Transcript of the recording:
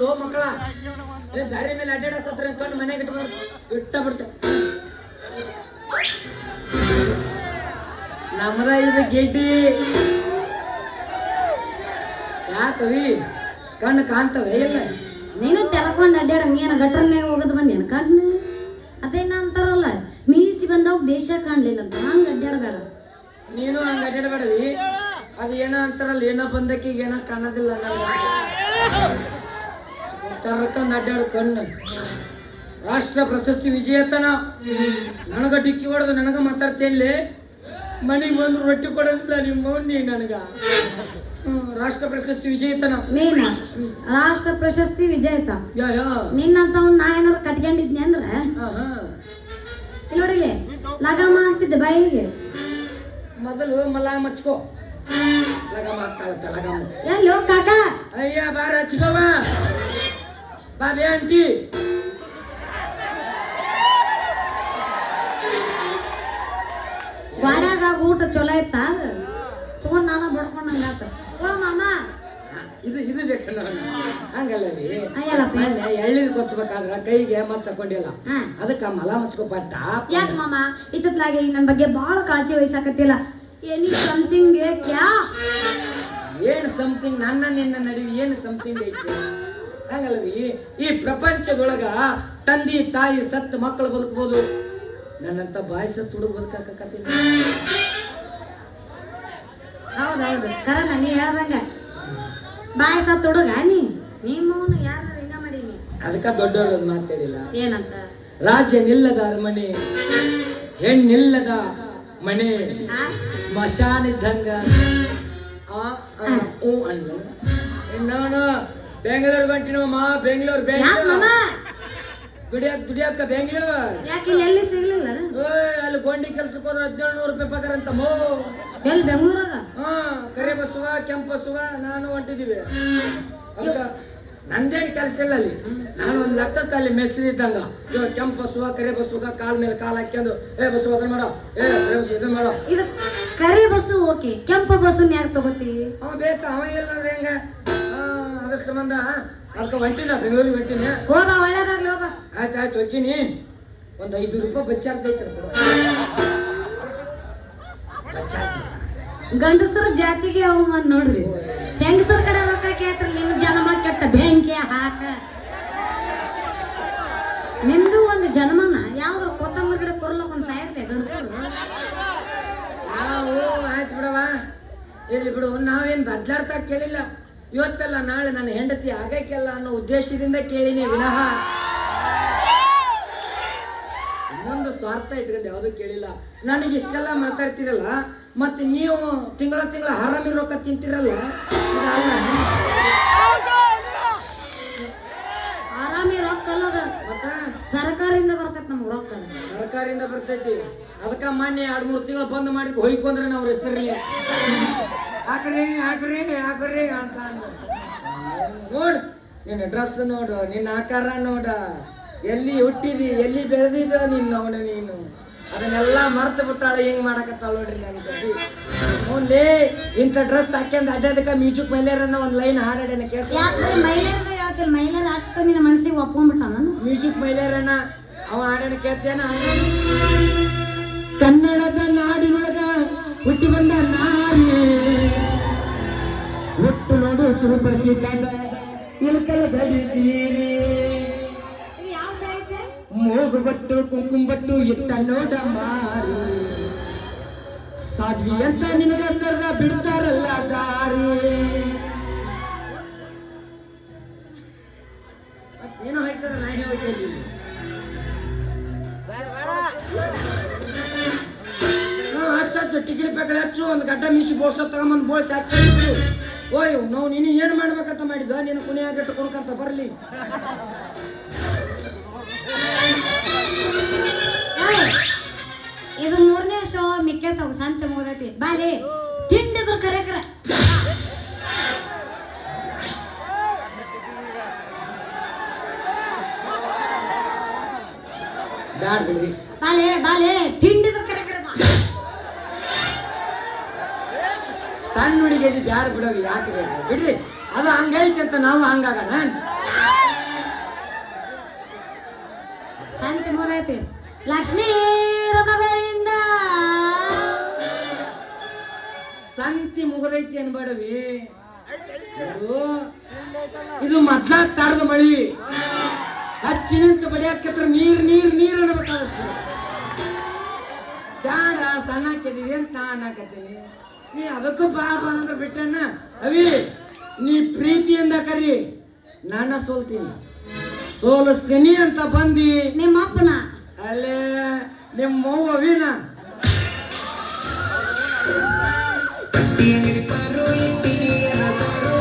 Low ಮಕ್ಕಳ. ಏ ದಾರಿ ಮೇಲೆ ಅಡ್ಡಾಡಕತ್ರ ಕಣ್ಣು ಮನೆಗೆ ಇಟ್ಬಾರ್ದು ಇಟ್ಟ ಬಿಡ್ತ. ನಮ್ದ ಇದು ಗೆಡ್ಡಿ. ಯಾಕವಿ ಕಣ್ಣು ಕಾಣ್ತವೆ ಇಲ್ಲ? ನೀನು ತೆರಕೊಂಡು ಅಡ್ಡಾಡ ನೀನು ಗಟ್ರನ್ಯಾಗ ಹೋಗೋದು ಬಂದೇನು ಕಣ್ಣು? ಅದೇನ ಅಂತಾರಲ್ಲ ಮೀಸಿ ಬಂದಾಗ ದೇಶ ಕಾಣ್ಲಿಲ್ಲ ಅಂತ ಹಂಗ ಅಡ್ಡಾಡಬೇಡ. ನೀನು ಹಂಗ ಅಡ್ಡಾಡಬೇಡವಿ. ಅದು ಏನ ಅಂತಾರಲ್ಲ ಏನೋ ಬಂದಕ್ಕೆ ಏನೋ ಕಾಣೋದಿಲ್ಲ ತರ್ಕಂದ್ ಅಡ್ಡಾಡ ಕಣ್ಣು. ರಾಷ್ಟ್ರ ಪ್ರಶಸ್ತಿ ವಿಜಯತನ ನನಗ ಡಿಕ್ಕಿ ಹೊಡೆದು ನನಗ ಮಾತಾಡ್ತೇನೆ ಮನೆಗೆ ಬಂದು ರೊಟ್ಟಿ ಕೊಡೋದಿಲ್ಲ ನಿಮ್ಮ ಮೌನಿ ನನಗ. ರಾಷ್ಟ್ರ ಪ್ರಶಸ್ತಿ ವಿಜೇತನ. ನೀನ? ರಾಷ್ಟ್ರ ಪ್ರಶಸ್ತಿ ವಿಜೇತ? ನಿನ್ನಂತವ್ನ ನಾ ಏನಾರ ಕಟ್ಕೊಂಡಿದ್ನಿ ಅಂದ್ರ? ಹಾ, ಹಾ. ಇಲ್ಲಿ ನೋಡಿಗೆ ಲಗಮ ಅಂತಿದ್ದೆ ಬಾಯಿಗೆ. ಮೊದಲು ಮಲ ಮಚ್ಕೋ ಲಗಮ ಆಗ್ತಾಳತ್ತ ಲಗಮ. ಎಲ್ಲೋ ಕಾಕ? ಅಯ್ಯ ಬಾರ ಹಚ್ಕೋವ. ಬಾ ಬೇ ಆಂಟಿ ವಾಡ್ಯಾಗ ಊಟ ಚಲೋ ಇತ್ತ ತಗೊಂಡ್ ನಾನ ಬಡ್ಕೊಂಡಂಗಾತ ಓ ಮಾಮ. ಇದು ಇದು ಬೇಕಲ್ಲ ಹಂಗಲ್ಲ ರೀ. ಮೊನ್ನೆ ಎಳ್ನೀರು ಕೊಚ್ಚಬೇಕಾದ್ರ ಕೈಗೆ ಮತ್ ಹಾಕೊಂಡಿಲ್ಲ. ಅದಕ್ಕೆ ಮಲ ಮುಚ್ಕೋಪಟ್ಟ. ಯಾಕೆ ಮಾಮ? ಇತ್ತತ್ಲಾಗೆ ಈ ನನ್ನ ಬಗ್ಗೆ ಬಹಳ ಕಾಳಜಿ ವಹಿಸಾಕತ್ತಿಲ್ಲ. ಎನಿ ಸಮಥಿಂಗ್ ಕ್ಯಾ ಏನ್ ಸಮಥಿಂಗ್ ನನ್ನ ನಿನ್ನ ನಡುವೆ ಏನು ಸಮಥಿಂಗ್ ಐತಿ? ಹಂಗಲ್ರಿ ಈ ಪ್ರಪಂಚದೊಳಗ ತಂದಿ ತಾಯಿ ಸತ್ ಮಕ್ಕಳು ಬದುಕ್ಬೋದು. ನನ್ನಂತ ಬಾಯಿ ಸತ್ತು ಹುಡುಗ ಬದುಕಾಕತ್ತಿಲ್ಲ ಹೌದೌದು. ಕರನ ನೀ ಹೇಳ್ದಂಗ. ಬಾಯಿ ಸತ್ ಹುಡುಗ ನೀ? ನಿಮ್ಮವನು ಯಾರನ್ನ ಹಿಂಗ ಮಾಡೀನಿ? ಅದಕ್ಕ ದೊಡ್ಡವ್ರ ಮಾತಾಡಿಲ್ಲ ಏನಂತ? ರಾಜ್ಯ ನಿಲ್ಲದ ಅರಮನೆ ಹೆಣ್ಣಿಲ್ಲದ ಮನೆ ಆ? ಸ್ಮಶಾನ ಇದ್ದಂಗ ಆ, ಓ ಊ ಅಣ್ಣ ಬೆಂಗಳೂರು ಹೊಂಟಿನವಮ್ಮ ಬೆಂಗಳೂರು ಬೆಂಗಳೂರು ದುಡಿಯಕ್ ದುಡಿಯಾಕ ದುಡಿಯಾಕ ಬೆಂಗಳೂರು. ಯಾಕೆ ಇಲ್ಲಿ ಎಲ್ಲಿ ಸಿಗ್ಲಿಲ್ಲ? ಓಯ್ ಅಲ್ಲಿ ಗೊಂಡಿ ಕೆಲ್ಸಕ್ಕೆ ಹೋದ್ರೆ ಹದಿನೇಳು ನೂರು ರೂಪಾಯಿ ಪಗಾರ ಅಂತ ಮೋ. ಎಲ್ಲಿ ಬೆಂಗಳೂರಾಗ? ಹಾ ಕರೆ ಬಸವ ಕೆಂಪು ಬಸವ ನಾನು ಹೊಂಟಿದ್ದೀವಿ. ಅದಕ್ಕ ನಂದೇನು ಕೆಲಸ ಇಲ್ಲ ಅಲ್ಲಿ. ನಾನು ಒಂದು ಲೆಕ್ಕಕ್ಕೆ ಅಲ್ಲಿ ಮೆಸ್ರಿ ಇದ್ದಂಗ. ಜೋ ಕೆಂಪು ಬಸುವ ಕರೆ ಬಸವ ಕಾಲ್ ಮೇಲೆ ಕಾಲ್ ಹಾಕ್ಯಂದು ಏ ಬಸವ ಅದನ್ನ ಮಾಡೋ. ಏ ಕರಿ ಬಸವ ಇದನ್ನ ಮಾಡೋ. ಇದು ಕರಿ ಬಸ್ಸು ಓಕೆ. ಕೆಂಪು ಬಸ್ಸು ಯಾಕೆ ತಗೋತಿ? ಅವ ಬೇಕಾ? ಅವ ಇಲ್ಲ ಅಂದ್ರೆ ಹೆಂಗ? ಸಂಬಂಧ? ಅದಕ್ಕೆ ಹೊಂಟಿನ ಬೆಂಗಳೂರಿಗೆ ಹೊಂಟಿನಿ? ಹೋಗ ಒಳ್ಳೇದಾಗ್ಲಿ ಹೋಗ ಆಯ್ತು ಆಯ್ತು ಹೋಗ್ತೀನಿ ಒಂದು ಐದು ರೂಪಾಯಿ ಬಚ್ಚಾರ್ಜ್ ಐತೆ ಬಚ್ಚಾರ್ಜ್ ಗಂಡಸರ ಜಾತಿಗೆ ಅವಮಾನ ನೋಡ್ರಿ. ಹೆಂಗಸರ ಕಡೆ ರೊಕ್ಕ ಕೇಳ್ತಾರೆ ನಿಮ್ಮ ಜನ್ಮ ಕೆಟ್ಟ ಬೆಂಕಿ ಹಾಕ. ನಿಮ್ದು ಒಂದು ಜನ್ಮನ ಯಾವ್ದ್ರ ಕೊತ್ತಂಬರಿ ಗಿಡ ಕೊರ್ಲಕೊಂಡ್ ಸಾಯ್ರಿ ಗಂಡಸರು? ನಾವು ಆಯ್ತು ಬಿಡವಾ ಇಲ್ಲಿ ಬಿಡು ನಾವೇನು ಬದ್ಲಾಡ್ತಾ ಕೇಳಿಲ್ಲ. ಇವತ್ತಲ್ಲ ನಾಳೆ ನನ್ನ ಹೆಂಡತಿ ಆಗಕ್ಕೆಲ್ಲ ಅನ್ನೋ ಉದ್ದೇಶದಿಂದ ಕೇಳಿನಿ ವಿನಃ. ಇನ್ನೊಂದು ಸ್ವಾರ್ಥ ಇಟ್ಕೊಂಡು ಯಾವುದು ಕೇಳಿಲ್ಲ. ನನಗೆ ಇಷ್ಟೆಲ್ಲ ಮಾತಾಡ್ತಿರಲ್ಲ ಮತ್ತೆ ನೀವು ತಿಂಗಳ ತಿಂಗಳ ಆರಾಮಿ ರೊಕ್ಕ ತಿಂತಿರಲ್ಲ. ಆರಾಮಿ ರೊಕ್ಕ ಅಲ್ಲದ? ಮತ್ತ? ಸರ್ಕಾರದಿಂದ ಬರ್ತೈತೆ ನಮ್ಗೆ ರೊಕ್ಕ. ಸರ್ಕಾರದಿಂದ ಬರ್ತೈತಿ. ಅದಕ್ಕೆ ಮೊನ್ನೆ ಎರಡು ಮೂರು ತಿಂಗಳು ಬಂದ್ ಮಾಡಿ ಹೋಯ್ಕೊಂಡ್ರೆ ನಾವು ಹೆಸರಲ್ಲಿ ಹಾಕ್ರಿ ಹಾಕ್ರಿ ಹಾಕ್ರಿ ಅಂತ ನೋಡು ನಿನ್ನ ಡ್ರೆಸ್ ನೋಡು ನಿನ್ನ ಆಕಾರ ನೋಡ. ಎಲ್ಲಿ ಹುಟ್ಟಿದಿ ಎಲ್ಲಿ ಬೆಳೆದಿದ್ದ ನಿನ್ನ ಅವನು ನೀನು. ಅದನ್ನೆಲ್ಲ ಮರ್ತು ಬಿಟ್ಟಾಳ ಹೆಂಗ್ ಮಾಡಕತ್ತಾಳ ನೋಡ್ರಿ ನನ್ನ ಸಸಿ. ಓನ್ಲಿ ಇಂಥ ಡ್ರೆಸ್ ಹಾಕ್ಯಂದ್ ಅಡ್ಡಾದಕ್ಕ ಮ್ಯೂಸಿಕ್ ಮೈಲೇರನ್ನ ಒಂದ್ ಲೈನ್ ಹಾಡಾಡೇನ ಕೇಳ್ಸ ಯಾಕಂದ್ರೆ ಮಹಿಳೆಯರ ಅಟ್ಟ ನಿನ್ನ ಮನಸ್ಸಿಗೆ ಒಪ್ಕೊಂಡ್ಬಿಟ್ಟ ನಾನು ಮ್ಯೂಸಿಕ್ ಮೈಲೇರಣ್ಣ ಅವ ಹಾಡಾಡ ಕೇಳ್ತೇನ ಕನ್ನಡದ ನಾಡಿನೊಳಗ ಹುಟ್ಟಿ ಬಂದ ನಾರಿ. ಸುಪ್ರಸಿದ್ಧ ಇಲ್ಕಲ ಬಟ್ಟು ಕುಂಕುಮ ಬಟ್ಟು ಇಟ್ಟ ನೋಡ ಮಾರಿ. ಸಾಧ್ವಿ ಅಂತ ನಿನಗ ಸರ್ದ ಬಿಡ್ತಾರಲ್ಲ ದಾರಿ. ಏನೋ ಹೋಯ್ತಾರ ನಾ ಹೇಳಿ ಹಚ್ಚ ಹಚ್ಚು ಟಿಕೆಟ್ ಪ್ಯಾಕೆಟ್ ಹಚ್ಚು ಒಂದು ಗಡ್ಡ ಮೀಸಿ ಬೋಸ ತಗೊಂಬಂದು ಬೋಳ್ಸಿ ಹಾಕ್ತಿದ್ರು ಓಯ್ ನಾವು ನೀನು ಏನು ಮಾಡ್ಬೇಕಂತ ಮಾಡಿದ ನೀನು ಕುಣಿಯಾಗ ಇಟ್ಟುಕೊಳ್ಕಂತ ಬರಲಿ! ಇದು ಮೂರನೇ ಶೋ ಮಿಕ್ಕೇತಾವ ಸಂತ ಮುಗ್ದೈತಿ. ಬಾಲಿ ತಿಂಡಿದ್ರು ಕರೆ ಕರೆ. ಬಿಡ್ರಿ. ಬಾಲೆ ಬಾಲೆ ತಿಂಡಿದ್ರು ಕರೆ ಬಾ. ಸಣ್ಣ ಹುಡುಗಿ ಇದೀವಿ ಯಾರು ಬಿಡೋದು ಯಾಕೆ ಬೇಕು? ಬಿಡ್ರಿ. ಅದು ಹಂಗೈತೆ ಅಂತ ನಾವು ಹಂಗಾಗ ನಾನು ಶಾಂತಿ ಮೂರೈತಿ. ಲಕ್ಷ್ಮೀ ಸಂತಿ ಮುಗದೈತಿ ಅನ್ಬಾಡವಿ. ಇದು ಮದ್ಲ ತಡದ ಮಳಿ. ಹಚ್ಚಿನಂತ ಬಡಿಯಾಕತ್ರ ನೀರ್ ನೀರ್ ನೀರ್ ಅನ್ಬೇಕಾಗತ್ತೆ. ಬೇಡ ಸಣ್ಣ ಕೆದಿದೆ ಅಂತ ನಾ ಅನ್ನಕತ್ತೀನಿ ನೀ ಅದಕ್ಕೂ ಬಾ ಬಾ ಅಂದ್ರೆ ಬಿಟ್ಟಣ್ಣ ಅವಿ ನೀ ಪ್ರೀತಿಯಿಂದ ಕರಿ ನಾನ ಸೋಲ್ತೀನಿ. ಸೋಲಿಸ್ತೀನಿ ಅಂತ ಬಂದಿ. ನಿಮ್ಮ ಅಪ್ಪನ ಅಲ್ಲೇ ನಿಮ್ಮ ಅವ್ವ ಅವಿನ. ಪಾರು ಇಟ್ಟಿ